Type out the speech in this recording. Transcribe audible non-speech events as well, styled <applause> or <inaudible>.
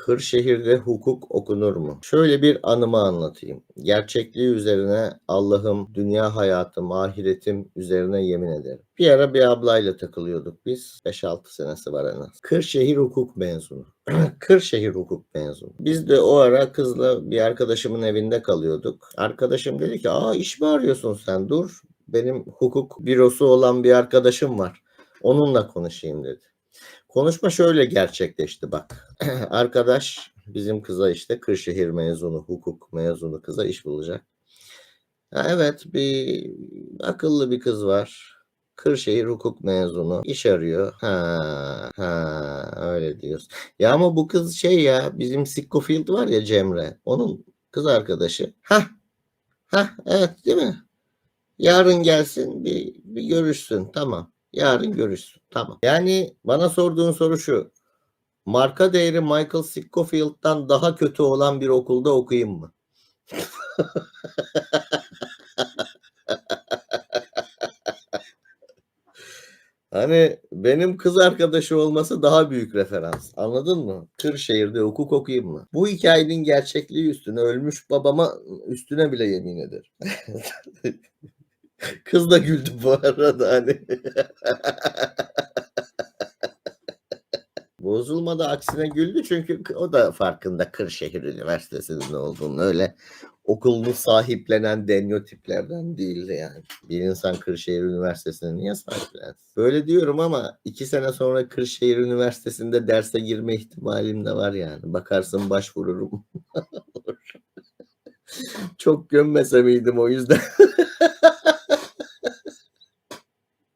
Kırşehir'de hukuk okunur mu? Şöyle bir anımı anlatayım. Gerçekliği üzerine Allah'ım, dünya hayatım, ahiretim üzerine yemin ederim. Bir ara bir ablayla takılıyorduk biz. 5-6 senesi var en az. Kırşehir hukuk mezunu. <clears throat> Kırşehir hukuk mezunu. Biz de o ara kızla bir arkadaşımın evinde kalıyorduk. Arkadaşım dedi ki aa iş mi arıyorsun sen dur. Benim hukuk bürosu olan bir arkadaşım var. Onunla konuşayım dedi. Konuşma şöyle gerçekleşti bak. <clears throat> Arkadaş bizim kıza işte Kırşehir mezunu, hukuk mezunu kıza iş bulacak. Ha, evet bir akıllı bir kız var. Kırşehir hukuk mezunu iş arıyor. Ha, ha öyle diyoruz. Ya ama bu kız şey ya bizim Sikkofield var ya Cemre. Onun kız arkadaşı. Ha, ha evet değil mi? Yarın gelsin bir, bir görüşsün tamam. Yarın görüşsün. Tamam. Yani bana sorduğun soru şu. Marka değeri Michael Sickofield'dan daha kötü olan bir okulda okuyayım mı? <laughs> Hani benim kız arkadaşı olması daha büyük referans. Anladın mı? Kırşehir'de hukuk okuyayım mı? Bu hikayenin gerçekliği üstüne ölmüş babama üstüne bile yemin ederim. <laughs> Kız da güldü bu arada hani. <laughs> Bozulmadı aksine güldü çünkü o da farkında Kırşehir Üniversitesi'nin olduğunu öyle okulunu sahiplenen denyotiplerden değildi yani. Bir insan Kırşehir Üniversitesi'ne niye sahiplensin? Böyle diyorum ama iki sene sonra Kırşehir Üniversitesi'nde derse girme ihtimalim de var yani. Bakarsın başvururum. <laughs> Çok gömmese miydim o yüzden.